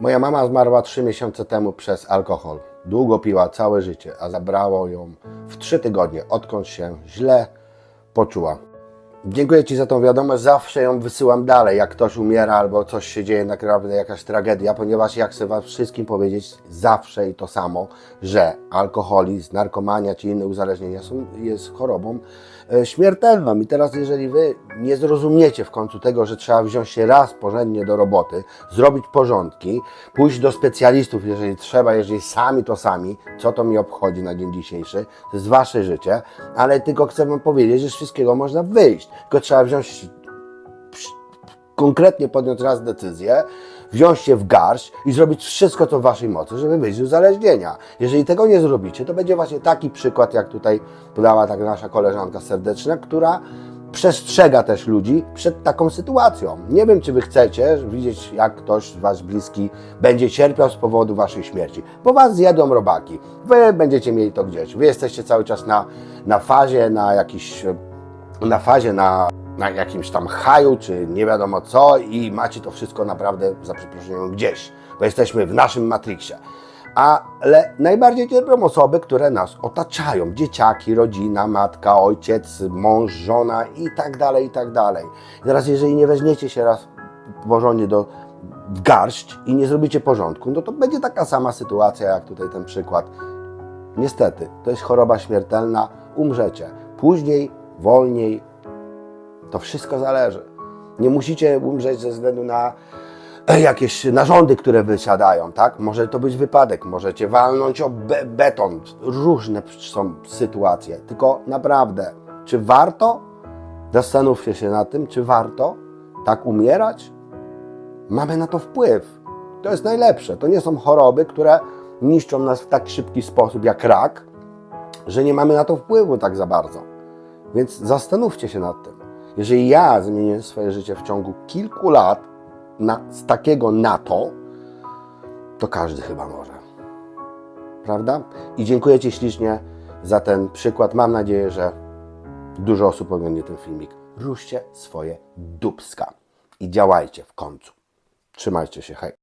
Moja mama zmarła 3 miesiące temu przez alkohol. Długo piła całe życie, a zabrało ją w 3 tygodnie, odkąd się źle poczuła. Dziękuję Ci za tą wiadomość. Zawsze ją wysyłam dalej, jak ktoś umiera albo coś się dzieje, naprawdę jakaś tragedia, ponieważ ja chcę Wam wszystkim powiedzieć zawsze i to samo, że alkoholizm, narkomania czy inne uzależnienia są, jest chorobą e, śmiertelną. I teraz, jeżeli Wy nie zrozumiecie w końcu tego, że trzeba wziąć się raz porządnie do roboty, zrobić porządki, pójść do specjalistów, jeżeli trzeba, jeżeli sami to sami, co to mi obchodzi na dzień dzisiejszy, to jest Wasze życie, ale tylko chcę Wam powiedzieć, że z wszystkiego można wyjść. Tylko trzeba wziąć konkretnie podjąć raz decyzję, wziąć się w garść i zrobić wszystko, co w Waszej mocy, żeby wyjść z uzależnienia. Jeżeli tego nie zrobicie, to będzie właśnie taki przykład, jak tutaj podała tak nasza koleżanka serdeczna, która przestrzega też ludzi przed taką sytuacją. Nie wiem, czy Wy chcecie widzieć, jak ktoś Wasz bliski będzie cierpiał z powodu Waszej śmierci, bo Was zjadą robaki. Wy będziecie mieli to gdzieś. Wy jesteście cały czas na, na fazie, na jakiś na fazie, na, na jakimś tam haju, czy nie wiadomo co i macie to wszystko naprawdę, za przeproszeniem, gdzieś, bo jesteśmy w naszym Matrixie. Ale najbardziej cierpią osoby, które nas otaczają. Dzieciaki, rodzina, matka, ojciec, mąż, żona i tak dalej, i tak dalej. Teraz jeżeli nie weźmiecie się raz porządnie do w garść i nie zrobicie porządku, no to będzie taka sama sytuacja, jak tutaj ten przykład. Niestety, to jest choroba śmiertelna, umrzecie. Później, wolniej, to wszystko zależy. Nie musicie umrzeć ze względu na e, jakieś narządy, które wysiadają, tak? Może to być wypadek, możecie walnąć o be beton. Różne są sytuacje. Tylko naprawdę, czy warto? Zastanówcie się nad tym, czy warto tak umierać? Mamy na to wpływ. To jest najlepsze. To nie są choroby, które niszczą nas w tak szybki sposób jak rak, że nie mamy na to wpływu tak za bardzo. Więc zastanówcie się nad tym. Jeżeli ja zmieniłem swoje życie w ciągu kilku lat na, z takiego na to, to każdy chyba może. Prawda? I dziękuję Ci ślicznie za ten przykład. Mam nadzieję, że dużo osób ogląda ten filmik. Ruszcie swoje dubska i działajcie w końcu. Trzymajcie się, hej.